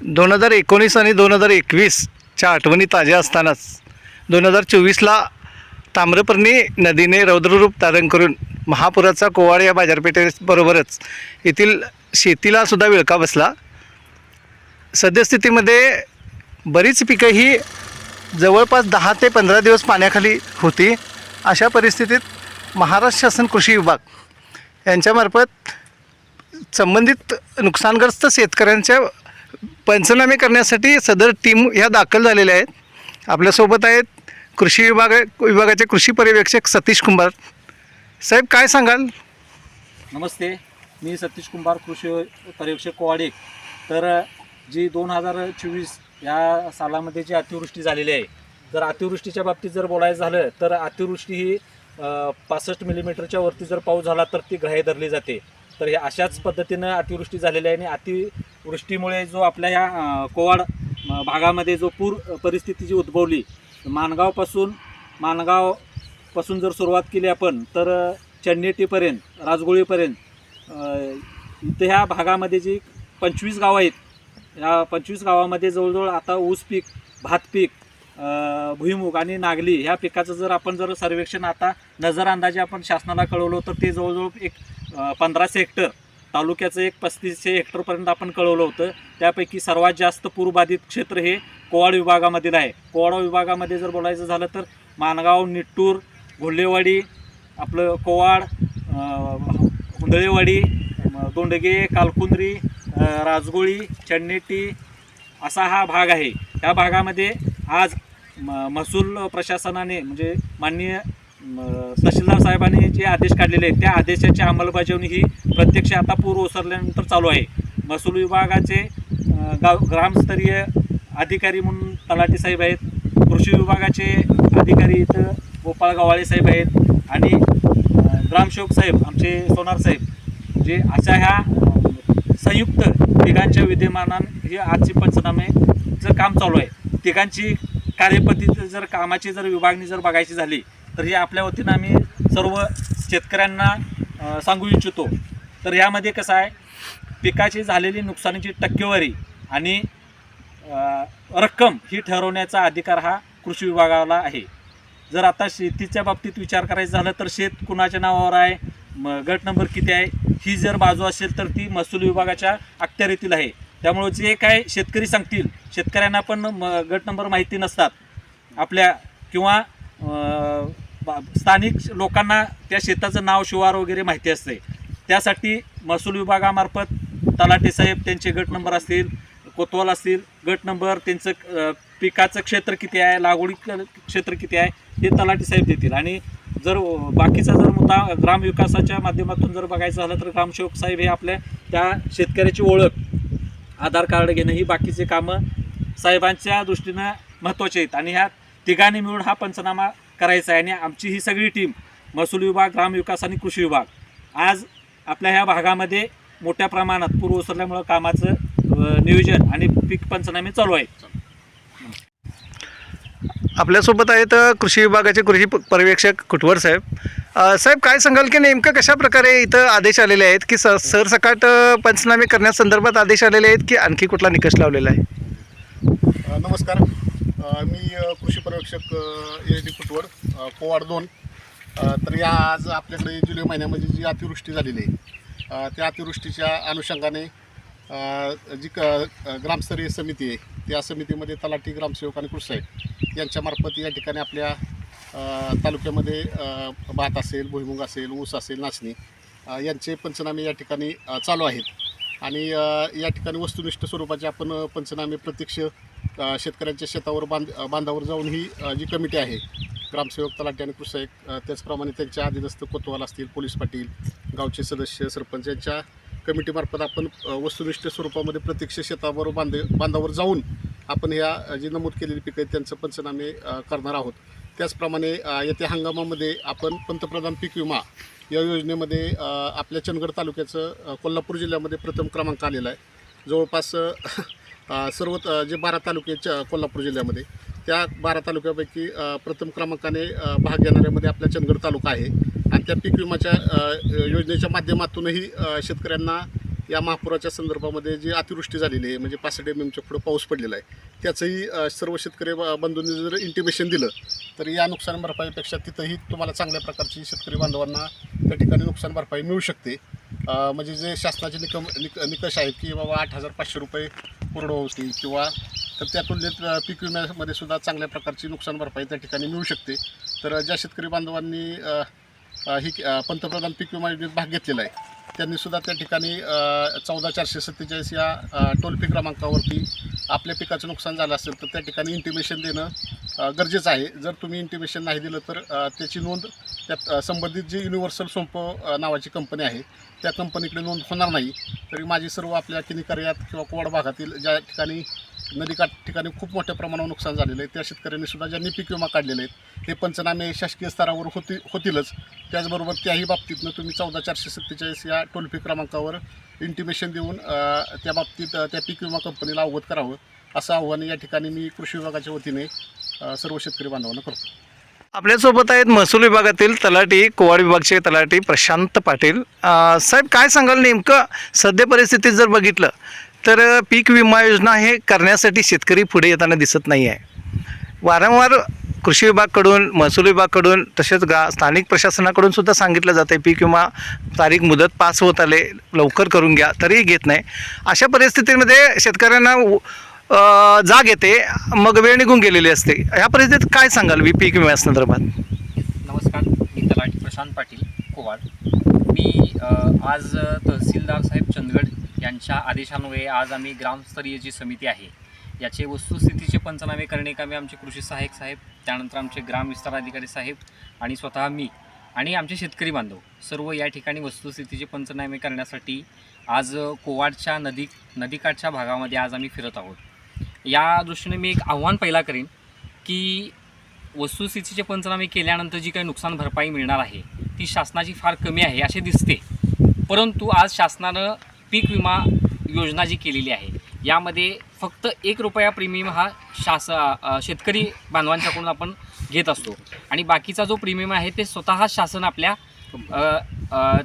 दोन हजार एकोणीस आणि दोन हजार एकवीसच्या आठवणी ताज्या असतानाच दोन हजार चोवीसला ताम्रपर्णी नदीने रौद्ररूप धारण करून महापुराचा कोवाड या बाजारपेठेबरोबरच येथील शेतीला सुद्धा विळका बसला. सद्यस्थितीमध्ये बरीच पिकं ही जवळपास दहा ते पंधरा दिवस पाण्याखाली होती. अशा परिस्थितीत महाराष्ट्र शासन कृषी विभाग यांच्यामार्फत संबंधित नुकसानग्रस्त शेतकऱ्यांच्या पंचनामे करण्यासाठी सदर टीम ह्या दाखल झालेल्या आहेत. आपल्यासोबत आहेत कृषी विभाग विभागाचे कृषी पर्यवेक्षक सतीश कुंभार. साहेब काय सांगाल? नमस्ते. मी सतीश कुंभार कृषी पर्यवेक्षक कोवाडे. तर जी दोन हजार चोवीस या सालामध्ये जी अतिवृष्टी झालेली आहे जर अतिवृष्टीच्या बाबतीत जर बोलायचं झालं तर अतिवृष्टी ही पासष्ट मिलीमीटरच्या वरती जर पाऊस झाला तर ती ग्राह्य धरली जाते. तर हे अशाच पद्धतीनं अतिवृष्टी झालेली आहे आणि अति वृष्टीमुळे जो आपल्या या कोवाड भागामध्ये जो पूर परिस्थिती जी उद्भवली माणगावपासून माणगावपासून जर सुरुवात केली आपण तर अ, चन्नेटीपर्यंत राजगोळीपर्यंत अ, ह्या भागामध्ये जी पंचवीस गावं आहेत या पंचवीस गावामध्ये जवळजवळ आता ऊस पीक भात पीक भुईमुग आणि नागली ह्या पिकाचं जर आपण जर सर्वेक्षण आता नजर अंदाजे आपण शासनाला कळवलं तर ते जवळजवळ एक पंधरा पंधराशे हेक्टर तालुक्याचं एक पस्तीसशे हेक्टरपर्यंत आपण कळवलं होतं. त्यापैकी सर्वात जास्त पूरबाधित क्षेत्र हे कोवाड विभागामधील आहे. कोवाड विभागामध्ये जर बोलायचं झालं तर माणगाव निट्टूर घोल्लेवाडी आपलं कोवाड हुंदळेवाडी दोंडगे कालकुंद्री राजगोळी चन्नेटी असा हा भाग आहे. त्या भागामध्ये आज म महसूल प्रशासनाने म्हणजे माननीय तहसीलदार साहेबांनी जे आदेश काढलेले आहेत त्या आदेशाची अंमलबजावणी ही प्रत्यक्ष आता पूर ओसरल्यानंतर चालू आहे. महसूल विभागाचे गाव ग्रामस्तरीय अधिकारी म्हणून तलाठी साहेब आहेत कृषी विभागाचे अधिकारी इथं गोपाळ गवाळे साहेब आहेत आणि ग्रामसेवक साहेब आमचे सोनार साहेब जे अशा ह्या संयुक्त तिघांच्या विद्यमानान हे आजची पंचनामेचं काम चालू आहे तिघांची कार्यपद्धती जर कामाची जर विभागणी जर बघायची झाली तर हे आपल्या वतीनं आम्ही सर्व शेतकऱ्यांना सांगू इच्छितो. तर यामध्ये कसं आहे पिकाची झालेली नुकसानीची टक्केवारी आणि रक्कम ही ठरवण्याचा अधिकार हा कृषी विभागाला आहे. जर आता शेतीच्या बाबतीत विचार करायचा झाला तर शेत कुणाच्या नावावर आहे म गट नंबर किती आहे ही जर बाजू असेल तर ती महसूल विभागाच्या अखत्यारीतील आहे. त्यामुळे जे काय शेतकरी सांगतील शेतकऱ्यांना पण म गट नंबर माहिती नसतात. आपल्या किंवा स्थानिक लोकांना त्या शेताचं नाव शिवार वगैरे माहिती असते. त्यासाठी महसूल विभागामार्फत तलाठी साहेब त्यांचे गट नंबर असतील कोतवाल असतील गट नंबर त्यांचं पिकाचं क्षेत्र किती आहे लागवडी क्षेत्र किती आहे हे तलाठी साहेब देतील. आणि जर बाकीचा जर मुद्दा ग्रामविकासाच्या माध्यमातून जर बघायचं झालं तर ग्रामसेवक साहेब हे आपल्या त्या शेतकऱ्याची ओळख आधार कार्ड घेणं ही बाकीचे कामं साहेबांच्या दृष्टीनं महत्त्वाचे आहेत. आणि ह्या तिघांनी मिळून हा पंचनामा करायचा आहे आणि आमची ही सगळी टीम महसूल विभाग ग्रामविकास आणि कृषी विभाग आज आपल्या ह्या भागामध्ये मोठ्या प्रमाणात पूर्व ओसरल्यामुळं कामाचं नियोजन आणि पीक पंचनामे चालू आहे. आपल्यासोबत आहेत कृषी विभागाचे कृषी प- पर्यवेक्षक कुटवर साहेब. साहेब काय सांगाल की नेमकं कशा प्रकारे इथं आदेश आलेले आहेत की स सरसकट पंचनामे करण्यासंदर्भात आदेश आलेले आहेत की आणखी कुठला निकष लावलेला आहे? नमस्कार. मी कृषी पर्यवेक्षक ए डी कुटवड कोवाड दोन. तर या आज आपल्याकडे जुलै महिन्यामध्ये जी अतिवृष्टी झालेली आहे त्या अतिवृष्टीच्या अनुषंगाने जी क ग्रामस्तरीय समिती आहे त्या समितीमध्ये तलाठी ग्रामसेवक आणि कृषी यांच्यामार्फत या ठिकाणी आपल्या तालुक्यामध्ये भात असेल भुईमुग असेल ऊस असेल नाचणी यांचे पंचनामे या ठिकाणी चालू आहेत. आणि या ठिकाणी वस्तुनिष्ठ स्वरूपाचे आपण पंचनामे प्रत्यक्ष शेतकऱ्यांच्या शेतावर बांध बांधावर जाऊन ही जी कमिटी आहे ग्रामसेवक तलाठी आणि कृषक त्याचप्रमाणे त्यांच्या अधीनस्थ कोतवाल असतील पोलीस पाटील गावचे सदस्य सरपंच यांच्या कमिटीमार्फत आपण वस्तुनिष्ठ स्वरूपामध्ये प्रत्यक्ष शेतावर बांध बांधावर जाऊन आपण ह्या जी नमूद केलेली पिकं आहेत त्यांचं पंचनामे करणार आहोत. त्याचप्रमाणे येत्या हंगामामध्ये आपण पंतप्रधान पीक विमा या योजनेमध्ये आपल्या चंदगड तालुक्याचं कोल्हापूर जिल्ह्यामध्ये प्रथम क्रमांक आलेला आहे. जवळपास सर्व त- जे बारा तालुके च- कोल्हापूर जिल्ह्यामध्ये त्या बारा तालुक्यापैकी प्रथम क्रमांकाने भाग घेणाऱ्यामध्ये आपला चंदगड तालुका आहे. आणि त्या पीक विमाच्या योजनेच्या माध्यमातूनही शेतकऱ्यांना या महापुराच्या संदर्भामध्ये जी अतिवृष्टी झालेली आहे म्हणजे पासष्ट एम एमच्या पुढं पाऊस पडलेला आहे त्याचंही सर्व शेतकरी बंधूंनी जर इंटिमेशन दिलं तर या नुकसान भरपाईपेक्षा तिथंही तुम्हाला चांगल्या प्रकारची शेतकरी बांधवांना त्या ठिकाणी नुकसान भरपाई मिळू शकते. म्हणजे जे शासनाचे निकम निक निकष आहेत की बाबा आठ हजार पाचशे रुपये कोरडवाहूची किंवा तर त्या तुलनेत पीक विम्यामध्ये सुद्धा चांगल्या प्रकारची नुकसान भरपाई त्या ठिकाणी मिळू शकते. तर ज्या शेतकरी बांधवांनी ही पंतप्रधान पीक विमा योजनेत भाग घेतलेला आहे त्यांनीसुद्धा त्या ठिकाणी चौदा चारशे सत्तेचाळीस या टोल फ्री क्रमांकावरती आपल्या पिकाचं नुकसान झालं असेल तर त्या ठिकाणी इंटिमेशन देणं गरजेचं आहे. जर तुम्ही इंटिमेशन नाही दिलं तर त्याची नोंद त्यात संबंधित जी युनिव्हर्सल सोंप नावाची कंपनी आहे त्या कंपनीकडे नोंद होणार नाही. तरी माझी सर्व आपल्या किनीकर्यात किंवा कोवाड भागातील ज्या ठिकाणी नदीकाठ ठिकाणी खूप मोठ्या प्रमाणावर नुकसान झालेलं आहे. त्या शेतकऱ्यांनी सुद्धा ज्यांनी पीक विमा काढलेले आहेत हे पंचनामे शासकीय स्तरावर होती होतीलच. त्याचबरोबर त्याही बाबतीतनं तुम्ही चौदा चारशे सत्तेचाळीस या टोल फ्री क्रमांकावर इंटिमेशन देऊन त्या बाबतीत त्या पीक विमा कंपनीला अवगत करावं असं आव्हान या ठिकाणी मी कृषी विभागाच्या वतीने सर्व शेतकरी बांधवांना करतो. आपल्यासोबत आहेत महसूल विभागातील तलाठी कोवाड विभागचे तलाठी प्रशांत पाटील. साहेब काय सांगाल नेमकं? सध्या परिस्थितीत जर बघितलं तर पीक विमा योजना हे करण्यासाठी शेतकरी पुढे येताना दिसत नाही आहे वारंवार कृषी विभागाकडून महसूल विभागाकडून तसेच गा स्थानिक प्रशासनाकडून सुद्धा सांगितलं जातं आहे पीक विमा तारीख मुदत पास होत आले लवकर करून घ्या तरीही घेत नाही. अशा परिस्थितीमध्ये शेतकऱ्यांना जाग येते मग वेळ निघून गेलेली असते. ह्या परिस्थितीत काय सांगाल वी पीक विम्या संदर्भात? नमस्कार मी तलाठी प्रशांत पाटील कोवाड. मी आज तहसीलदार साहेब चंदगड यांच्या आदेशान्वये आज आम्ही ग्रामस्तरीय जी समिती आहे याचे वस्तुस्थितीचे पंचनामे करणे कामी आमचे कृषी सहाय्यक साहेब त्यानंतर आमचे ग्राम विस्तार अधिकारी साहेब आणि स्वतः मी आणि आमचे शेतकरी बांधव सर्व या ठिकाणी वस्तुस्थितीचे पंचनामे करण्यासाठी आज कोवाडच्या नदी नदीकाठच्या भागामध्ये आज आम्ही फिरत आहोत. या दृष्टीने मी एक आव्हान पहिला करीन की वस्तुस्थितीचे पंचनामे केल्यानंतर जी काही नुकसान भरपाई मिळणार आहे ती शासनाची फार कमी आहे असे दिसते. परंतु आज शासनानं पीक विमा योजना जी केलेली आहे यामध्ये फक्त एक रुपया प्रीमियम हा शास शेतकरी बांधवांच्याकडून आपण घेत असतो. आणि बाकीचा जो प्रीमियम आहे ते स्वतः शासन आपल्या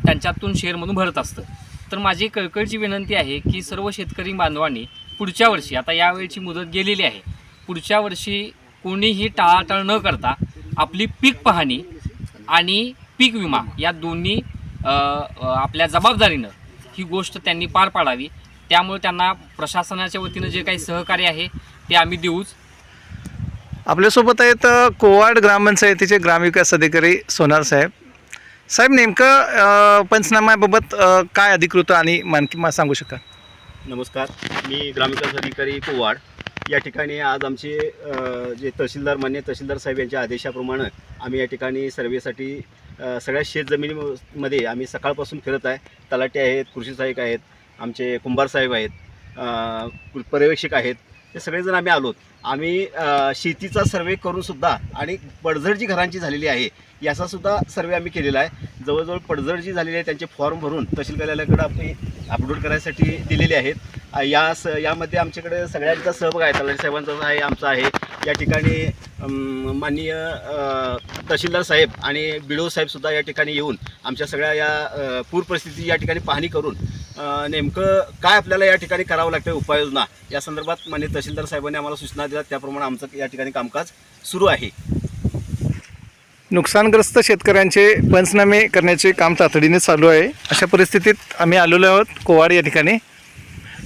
त्यांच्यातून शेअरमधून भरत असतं. तर माझी कळकळची विनंती आहे की सर्व शेतकरी बांधवांनी पुढच्या वर्षी आता यावेळची मुदत गेलेली आहे पुढच्या वर्षी कोणीही टाळाटाळ न करता आपली पीक पाहणी आणि पीक विमा या दोन्ही आपल्या जबाबदारीनं ही गोष्ट त्यांनी पार पाडावी. त्यामुळे त्यांना प्रशासनाच्या वतीनं जे काही सहकार्य आहे ते आम्ही देऊच. आपल्यासोबत आहेत कोवाड ग्रामपंचायतीचे ग्रामविकास अधिकारी सोनार साहेब. साहेब नेमकं पंचनाम्याबाबत काय अधिकृत आणि मानकी मा सांगू शकाल? नमस्कार. मी ग्रामविकास अधिकारी कोवाड. या ठिकाणी आज आमचे जे तहसीलदार मान्य तहसीलदार साहेब यांच्या आदेशाप्रमाणे आम्ही या ठिकाणी सर्वेसाठी सगळ्या सगळ्या शेतजमिनीमध्ये आम्ही सकाळपासून फिरत आहे. तलाटे आहेत कृषी सहाय्यक आहेत आमचे कुंभार साहेब आहेत पर्यवेक्षक आहेत. हे सगळेजण आम्ही आलोत. आम्ही शेतीचा सर्वे करूनसुद्धा आणि पडझड जी घरांची झालेली आहे याचासुद्धा सर्वे आम्ही केलेला आहे. जवळजवळ पडझड जी झालेली आहे त्यांचे फॉर्म भरून तहसील कार्यालयाकडे आम्ही अपलोड करायसाठी दिलेले आहेत. या स यामध्ये आमच्याकडे सगळ्यांचा सहभाग आहे. तलाठी साहेबांचा आहे आमचा आहे. या ठिकाणी माननीय तहसीलदार साहेब आणि बिडो साहेबसुद्धा या ठिकाणी येऊन आमच्या सगळ्या या अ, पूर परिस्थिती या ठिकाणी पाहणी करून नेमकं काय आपल्याला या ठिकाणी करावं लागतं उपाययोजना या संदर्भात माननीय तहसीलदार साहेबांनी आम्हाला सूचना दिल्या. त्याप्रमाणे आमचं या ठिकाणी कामकाज सुरू आहे. नुकसानग्रस्त शेतकऱ्यांचे पंचनामे करण्याचे काम तातडीने चालू आहे. अशा परिस्थितीत आम्ही आलेलो आहोत कोवाड या ठिकाणी.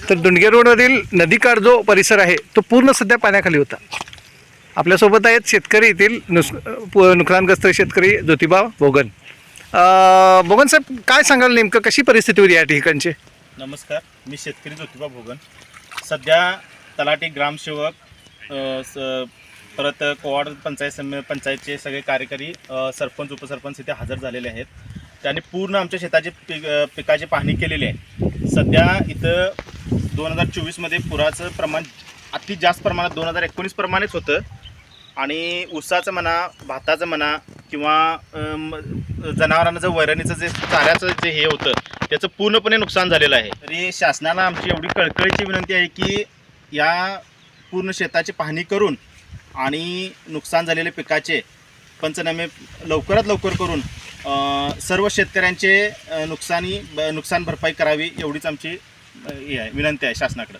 तर दुंडगे रोडवरील नदीकाठ जो परिसर आहे तो पूर्ण सध्या पाण्याखाली होता. आपल्यासोबत आहेत शेतकरी येथील नुस नुकसानग्रस्त शेतकरी ज्योतिबा भोगन भोगन साहेब काय सांगाल नेमकं? कशी परिस्थिती होती या ठिकाणची? नमस्कार मी शेतकरी ज्योतिबा भोगन सध्या तलाठी ग्रामसेवक स- परत कोवाड पंचायत सम पंचायतचे सगळे कार्यकारी अ, सरपंच उपसरपंच इथे हजर झालेले आहेत. त्यांनी पूर्ण आमच्या शेताची पिक अ, पिकाची पाहणी केलेली आहे. सध्या इथं दोन हजार चोवीसमध्ये पुराचं प्रमाण अति जास्त प्रमाणात दोन हजार एकोणीस प्रमाणेच होतं. आणि ऊसाचं म्हणा भाताचं म्हणा किंवा अम, जनावरांचं जे वैरणीचं जे चाऱ्याचं जे हे होतं त्याचं पूर्णपणे नुकसान झालेलं आहे. तरी शासनाला आमची एवढी कळकळीची विनंती आहे की या पूर्ण शेताची पाहणी करून आणि नुकसान झालेले पिकाचे पंचनामे लवकरात लवकर करून सर्व शेतकऱ्यांचे नुकसानी ब- नुकसान भरपाई करावी एवढीच आमची हे आहे विनंती आहे शासनाकडं.